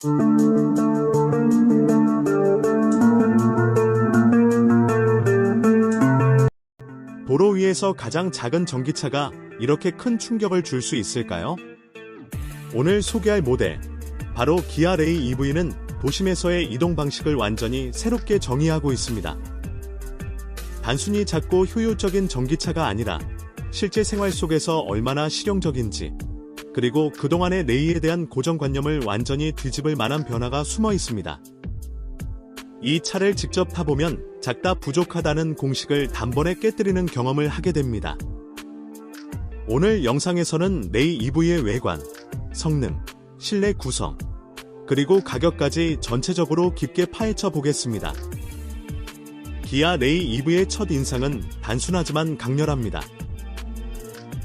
도로 위에서 가장 작은 전기차가 이렇게 큰 충격을 줄 수 있을까요? 오늘 소개할 모델, 바로 기아 레이 EV는 도심에서의 이동 방식을 완전히 새롭게 정의하고 있습니다. 단순히 작고 효율적인 전기차가 아니라 실제 생활 속에서 얼마나 실용적인지, 그리고 그동안의 레이에 대한 고정관념을 완전히 뒤집을 만한 변화가 숨어 있습니다. 이 차를 직접 타보면 작다 부족하다는 공식을 단번에 깨뜨리는 경험을 하게 됩니다. 오늘 영상에서는 레이 EV의 외관, 성능, 실내 구성, 그리고 가격까지 전체적으로 깊게 파헤쳐 보겠습니다. 기아 레이 EV의 첫 인상은 단순하지만 강렬합니다.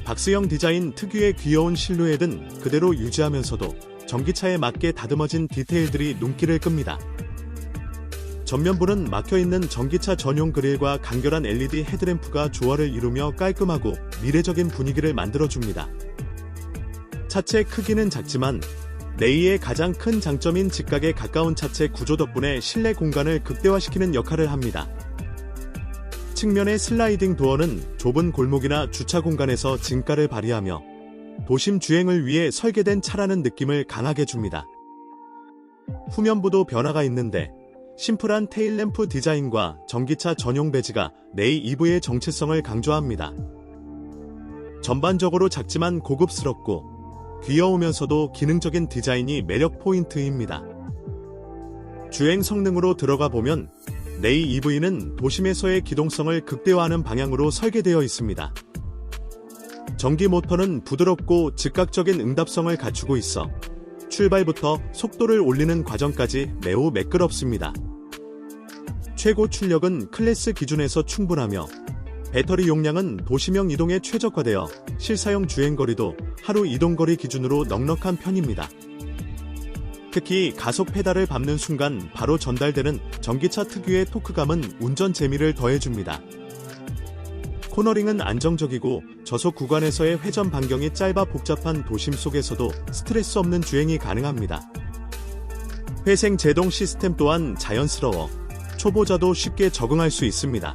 박스형 디자인 특유의 귀여운 실루엣은 그대로 유지하면서도 전기차에 맞게 다듬어진 디테일들이 눈길을 끕니다. 전면부는 막혀있는 전기차 전용 그릴과 간결한 LED 헤드램프가 조화를 이루며 깔끔하고 미래적인 분위기를 만들어줍니다. 차체 크기는 작지만 레이의 가장 큰 장점인 직각에 가까운 차체 구조 덕분에 실내 공간을 극대화시키는 역할을 합니다. 측면의 슬라이딩 도어는 좁은 골목이나 주차 공간에서 진가를 발휘하며 도심 주행을 위해 설계된 차라는 느낌을 강하게 줍니다. 후면부도 변화가 있는데 심플한 테일램프 디자인과 전기차 전용 배지가 레이 EV의 정체성을 강조합니다. 전반적으로 작지만 고급스럽고 귀여우면서도 기능적인 디자인이 매력 포인트입니다. 주행 성능으로 들어가 보면 레이 EV는 도심에서의 기동성을 극대화하는 방향으로 설계되어 있습니다. 전기 모터는 부드럽고 즉각적인 응답성을 갖추고 있어 출발부터 속도를 올리는 과정까지 매우 매끄럽습니다. 최고 출력은 클래스 기준에서 충분하며 배터리 용량은 도시명 이동에 최적화되어 실사용 주행거리도 하루 이동거리 기준으로 넉넉한 편입니다. 특히 가속 페달을 밟는 순간 바로 전달되는 전기차 특유의 토크감은 운전 재미를 더해줍니다. 코너링은 안정적이고 저속 구간에서의 회전 반경이 짧아 복잡한 도심 속에서도 스트레스 없는 주행이 가능합니다. 회생 제동 시스템 또한 자연스러워 초보자도 쉽게 적응할 수 있습니다.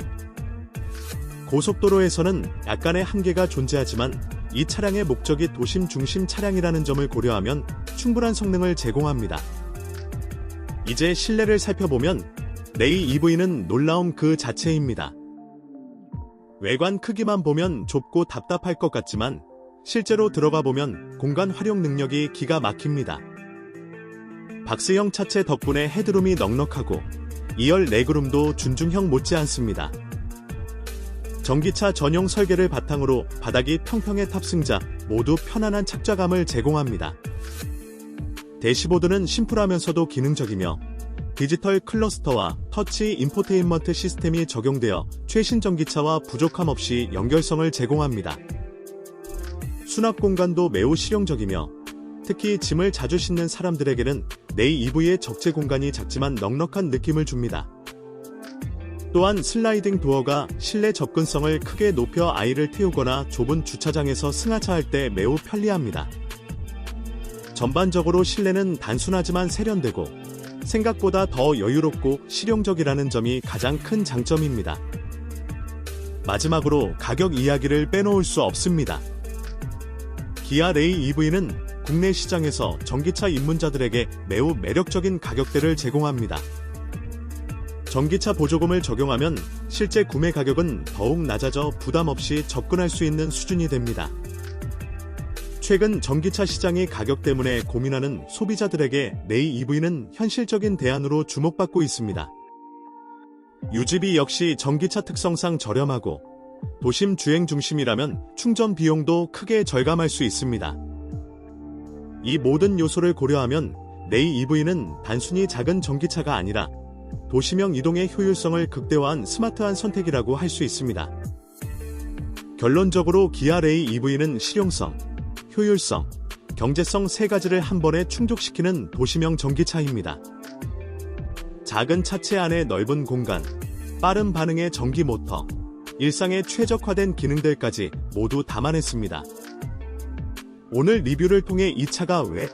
고속도로에서는 약간의 한계가 존재하지만 이 차량의 목적이 도심 중심 차량이라는 점을 고려하면 충분한 성능을 제공합니다. 이제 실내를 살펴보면 레이 EV는 놀라움 그 자체입니다. 외관 크기만 보면 좁고 답답할 것 같지만 실제로 들어가 보면 공간 활용 능력이 기가 막힙니다. 박스형 차체 덕분에 헤드룸이 넉넉하고 2열 레그룸도 준중형 못지않습니다. 전기차 전용 설계를 바탕으로 바닥이 평평해 탑승자 모두 편안한 착좌감을 제공합니다. 대시보드는 심플하면서도 기능적이며 디지털 클러스터와 터치 인포테인먼트 시스템이 적용되어 최신 전기차와 부족함 없이 연결성을 제공합니다. 수납 공간도 매우 실용적이며 특히 짐을 자주 싣는 사람들에게는 네이 EV의 적재 공간이 작지만 넉넉한 느낌을 줍니다. 또한 슬라이딩 도어가 실내 접근성을 크게 높여 아이를 태우거나 좁은 주차장에서 승하차 할 때 매우 편리합니다. 전반적으로 실내는 단순하지만 세련되고 생각보다 더 여유롭고 실용적이라는 점이 가장 큰 장점입니다. 마지막으로 가격 이야기를 빼놓을 수 없습니다. 기아 레이 EV는 국내 시장에서 전기차 입문자들에게 매우 매력적인 가격대를 제공합니다. 전기차 보조금을 적용하면 실제 구매 가격은 더욱 낮아져 부담 없이 접근할 수 있는 수준이 됩니다. 최근 전기차 시장의 가격 때문에 고민하는 소비자들에게 레이 EV는 현실적인 대안으로 주목받고 있습니다. 유지비 역시 전기차 특성상 저렴하고 도심 주행 중심이라면 충전 비용도 크게 절감할 수 있습니다. 이 모든 요소를 고려하면 레이 EV는 단순히 작은 전기차가 아니라 도시명 이동의 효율성을 극대화한 스마트한 선택이라고 할 수 있습니다. 결론적으로 기아 레이 EV는 실용성, 효율성, 경제성 세 가지를 한 번에 충족시키는 도시명 전기차입니다. 작은 차체 안에 넓은 공간, 빠른 반응의 전기 모터, 일상에 최적화된 기능들까지 모두 담아냈습니다. 오늘 리뷰를 통해 이 차가 왜